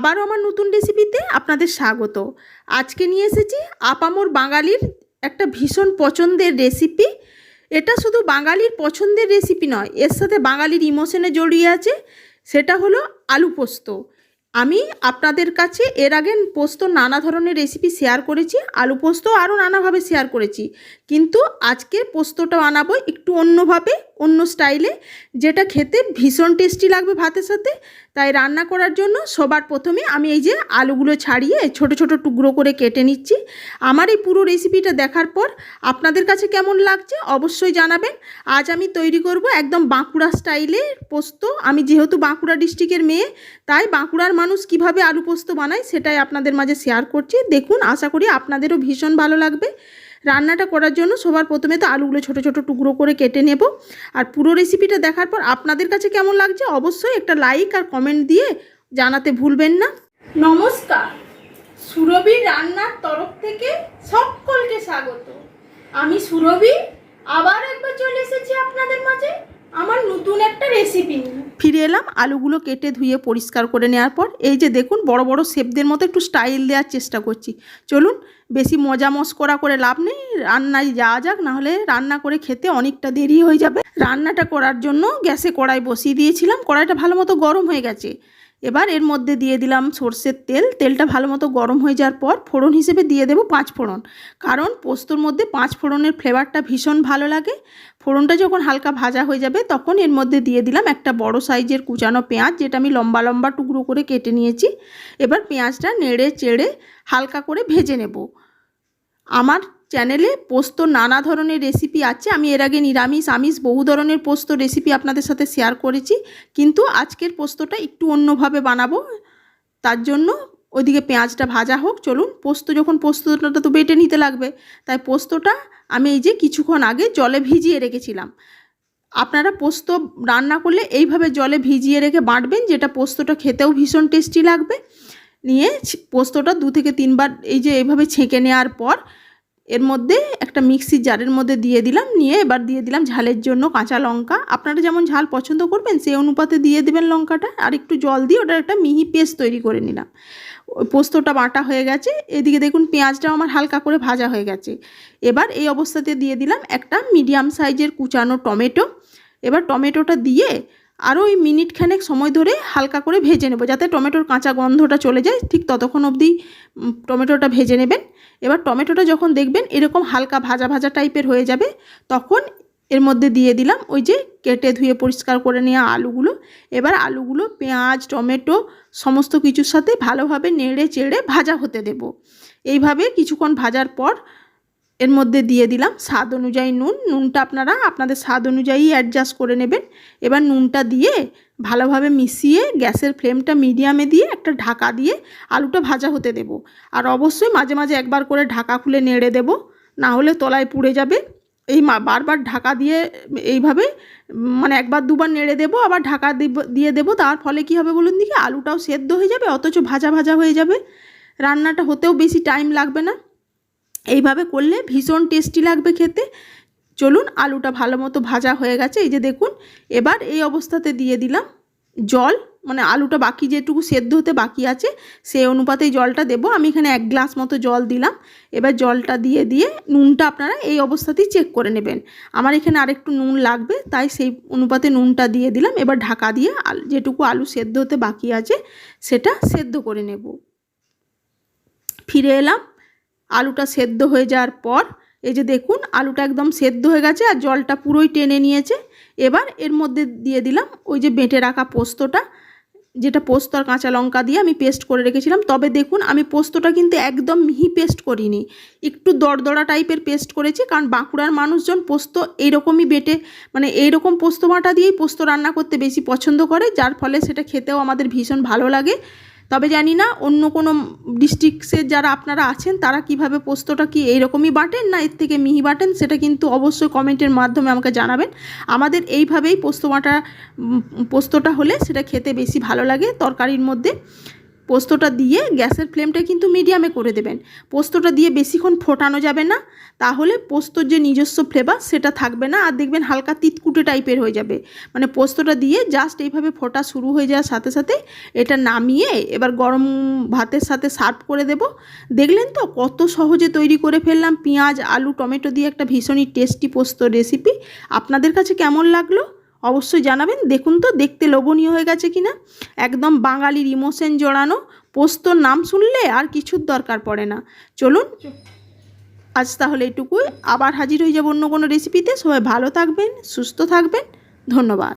আবারও আমার নতুন রেসিপিতে আপনাদের স্বাগত। আজকে নিয়ে এসেছি আপামোর বাঙালির একটা ভীষণ পছন্দের রেসিপি এটা শুধু বাঙালির পছন্দের রেসিপি নয়, এর সাথে বাঙালির ইমোশনে জড়িয়ে আছে, সেটা হলো আলু পোস্ত। আমি আপনাদের কাছে এর আগে পোস্ত নানা ধরনের রেসিপি শেয়ার করেছি, আলু পোস্ত আরও নানাভাবে শেয়ার করেছি। কিন্তু আজকে পোস্তটা বানাবো একটু অন্যভাবে অন্য স্টাইলে, যেটা খেতে ভীষণ টেস্টি লাগবে ভাতের সাথে। তাই রান্না করার জন্য সবার প্রথমে আমি এই যে আলুগুলো ছাড়িয়ে ছোট ছোট টুকরো করে কেটে নিচ্ছি। আমার এই পুরো রেসিপিটা দেখার পর আপনাদের কাছে কেমন লাগছে অবশ্যই জানাবেন। আজ আমি তৈরি করব একদম বাঁকুড়া স্টাইলে পোস্ত। আমি যেহেতু বাঁকুড়া ডিস্ট্রিক্টের মেয়ে, তাই বাঁকুড়ার মানুষ কীভাবে আলু পোস্ত বানায় সেটাই আপনাদের মাঝে শেয়ার করছি। দেখুন, আশা করি আপনাদেরও ভীষণ ভালো লাগবে। রান্নাটা করার জন্য সবার প্রথমে তো আলুগুলো ছোট ছোট টুকরো করে কেটে নেব। আর পুরো রেসিপিটা দেখার পর আপনাদের কাছে কেমন লাগছে অবশ্যই একটা লাইক আর কমেন্ট দিয়ে জানাতে ভুলবেন না। নমস্কার। সুরভি রান্নার তরফ থেকে সকলকে স্বাগত। আমি সুরভি, আবার একবার চলে এসেছি আপনাদের মাঝে আমার নতুন একটা রেসিপি ফিরে এলাম, আলুগুলো কেটে ধুয়ে পরিষ্কার করে নেওয়ার পর, এই যে দেখুন বড় বড় শেপদের মতো একটু স্টাইল দেওয়ার চেষ্টা করছি। চলুন বেশি মজা মস্করা করে লাভ নেই, রান্নায় যাওয়া যাক, নাহলে রান্না করে খেতে অনেকটা দেরি হয়ে যাবে। রান্নাটা করার জন্য গ্যাসে কড়াই বসিয়ে দিয়েছিলাম, কড়াইটা ভালো মতো গরম হয়ে গেছে। এবার এর মধ্যে দিয়ে দিলাম সর্ষের তেল, তেলটা ভালো মতো গরম হয়ে যাওয়ার পর ফোড়ন হিসেবে দিয়ে দেবো পাঁচ ফোড়ন। কারণ পোস্তর মধ্যে পাঁচ ফোড়নের ফ্লেভারটা ভীষণ ভালো লাগে। ফোড়নটা যখন হালকা ভাজা হয়ে যাবে, তখন এর মধ্যে দিয়ে দিলাম একটা বড় সাইজের কুচানো পেঁয়াজ, যেটা আমি লম্বা লম্বা টুকরো করে কেটে নিয়েছি। এবার পেঁয়াজটা নেড়ে চেড়ে হালকা করে ভেজে নেব। আমার চ্যানেলে পোস্ত নানা ধরনের রেসিপি আছে। আমি এর আগে নিরামিষ, আমিষ বহু ধরনের পোস্ত রেসিপি আপনাদের সাথে শেয়ার করেছি। কিন্তু আজকের পোস্তটা একটু অন্যভাবে বানাবো। তার জন্য ওইদিকে পেঁয়াজটা ভাজা হোক, চলুন পোস্ত যখন পোস্তটা তো বেটে নিতে লাগবে, তাই পোস্তটা আমি এই যে কিছুক্ষণ আগে জলে ভিজিয়ে রেখেছিলাম। আপনারা পোস্ত রান্না করলে এইভাবে জলে ভিজিয়ে রেখে বাঁটবেন, যেটা পোস্তটা খেতেও ভীষণ টেস্টি লাগবে। নিয়ে পোস্তটা দু থেকে তিনবার এই যে এইভাবে ছেঁকে নেওয়ার পর এর মধ্যে একটা মিক্সির জারের মধ্যে দিয়ে দিলাম, নিয়ে এবার দিয়ে দিলাম ঝালের জন্য কাঁচা লঙ্কা। আপনারা যেমন ঝাল পছন্দ করবেন, সেই অনুপাতে দিয়ে দেবেন লঙ্কাটা আর একটু জল দিয়ে ওটার একটা মিহি পেস্ট তৈরি করে নিলাম। পোস্তটা বাটা হয়ে গেছে, এদিকে দেখুন পেঁয়াজটাও আমার হালকা করে ভাজা হয়ে গেছে। এবার এই অবস্থাতে দিয়ে দিলাম একটা মিডিয়াম সাইজের কুচানো টমেটো। এবার টমেটোটা দিয়ে আরও ওই মিনিট খানেক সময় ধরে হালকা করে ভেজে নেব, যাতে টমেটোর কাঁচা গন্ধটা চলে যায়। ঠিক ততক্ষণ অবধি টমেটোটা ভেজে নেবেন। এবার টমেটোটা যখন দেখবেন এরকম হালকা ভাজা ভাজা টাইপের হয়ে যাবে, তখন এর মধ্যে দিয়ে দিলাম ওই যে কেটে ধুয়ে পরিষ্কার করে নেওয়া আলুগুলো। এবার আলুগুলো, পেঁয়াজ, টমেটো সমস্ত কিছুর সাথে ভালোভাবে নেড়ে চেড়ে ভাজা হতে দেব। এইভাবে কিছুক্ষণ ভাজার পর এর মধ্যে দিয়ে দিলাম স্বাদ অনুযায়ী নুন। নুনটা আপনারা আপনাদের স্বাদ অনুযায়ী অ্যাডজাস্ট করে নেবেন। এবার নুনটা দিয়ে ভালোভাবে মিশিয়ে গ্যাসের ফ্লেমটা মিডিয়ামে দিয়ে একটা ঢাকা দিয়ে আলুটা ভাজা হতে দেব। আর অবশ্যই মাঝে মাঝে একবার করে ঢাকা খুলে নেড়ে দেব, না হলে তলায় পুড়ে যাবে। এই বারবার ঢাকা দিয়ে এইভাবে মানে একবার দুবার নেড়ে দেবো, আবার ঢাকা দিয়ে দেবো। তার ফলে কী হবে বলুন দিকে আলুটাও সেদ্ধ হয়ে যাবে, অথচ ভাজা ভাজা হয়ে যাবে। রান্নাটা হতেও বেশি টাইম লাগবে না। এইভাবে করলে ভীষণ টেস্টি লাগবে খেতে। চলুন, আলুটা ভালো মতো ভাজা হয়ে গেছে। এই যে দেখুন, এবার এই অবস্থাতে দিয়ে দিলাম জল। মানে আলুটা বাকি যেটুকু সেদ্ধ হতে বাকি আছে, সেই অনুপাতেই জলটা দেবো। আমি এখানে এক গ্লাস মতো জল দিলাম। এবার জলটা দিয়ে দিয়ে নুনটা আপনারা এই অবস্থাতেই চেক করে নেবেন। আমার এখানে আরেকটু নুন লাগবে, তাই সেই অনুপাতে নুনটা দিয়ে দিলাম। এবার ঢাকা দিয়ে যেটুকু আলু সেদ্ধ হতে বাকি আছে, সেটা সেদ্ধ করে নেব। ফিরে এলাম। আলুটা সেদ্ধ হয়ে যাওয়ার পর, এই যে দেখুন, আলুটা একদম সেদ্ধ হয়ে গেছে আর জলটা পুরোই টেনে নিয়েছে। এবার এর মধ্যে দিয়ে দিলাম ওই যে বেঁটে রাখা পোস্তটা, যেটা পোস্ত আর কাঁচা লঙ্কা দিয়ে আমি পেস্ট করে রেখেছিলাম। তবে দেখুন, আমি পোস্তটা কিন্তু একদম মিহি পেস্ট করিনি। একটু দরদড়া টাইপের পেস্ট করেছি, কারণ বাঁকুড়ার মানুষজন পোস্ত এইরকমই বেটে মানে এইরকম পোস্ত বাটা দিয়েই পোস্ত রান্না করতে বেশি পছন্দ করে, যার ফলে সেটা খেতেও আমাদের ভীষণ ভালো লাগে। তবে জানি না অন্য কোনো ডিস্ট্রিক্টসের যারা আপনারা আছেন, তারা কীভাবে পোস্তটা কি এইরকমই বাটেন না এর থেকে মিহি বাটেন, সেটা কিন্তু অবশ্যই কমেন্টের মাধ্যমে আমাকে জানাবেন। আমাদের এইভাবেই পোস্ত বাটা পোস্তটা হলে সেটা খেতে বেশি ভালো লাগে তরকারির মধ্যে। পোস্তটা দিয়ে গ্যাসের ফ্লেমটা কিন্তু মিডিয়ামে করে দেবেন। পোস্তটা দিয়ে বেশিক্ষণ ফোটানো যাবে না। তাহলে পোস্তর যে নিজস্ব ফ্লেভার সেটা থাকবে না আর দেখবেন হালকা তিতকুটে টাইপের হয়ে যাবে। মানে পোস্তটা দিয়ে জাস্ট এইভাবে ফোটা শুরু হয়ে যাওয়ার সাথে সাথে এটা নামিয়ে এবার গরম ভাতের সাথে সার্ভ করে দেব। দেখলেন তো কত সহজে তৈরি করে ফেললাম। পেঁয়াজ, আলু, টমেটো দিয়ে একটা ভীষণই টেস্টি পোস্ত রেসিপি আপনাদের কাছে কেমন লাগল? অবশ্যই জানাবেন। দেখুন তো, দেখতে লোভনীয় হয়ে গেছে কিনা। একদম বাঙালির ইমোশন জড়ানো, পোস্তর নাম শুনলে আর কিছুর দরকার পড়ে না। চলুন, আজ তাহলে এটুকুই। আবার হাজির হয়ে যাব অন্য কোনো রেসিপিতে সবাই ভালো থাকবেন, সুস্থ থাকবেন। ধন্যবাদ।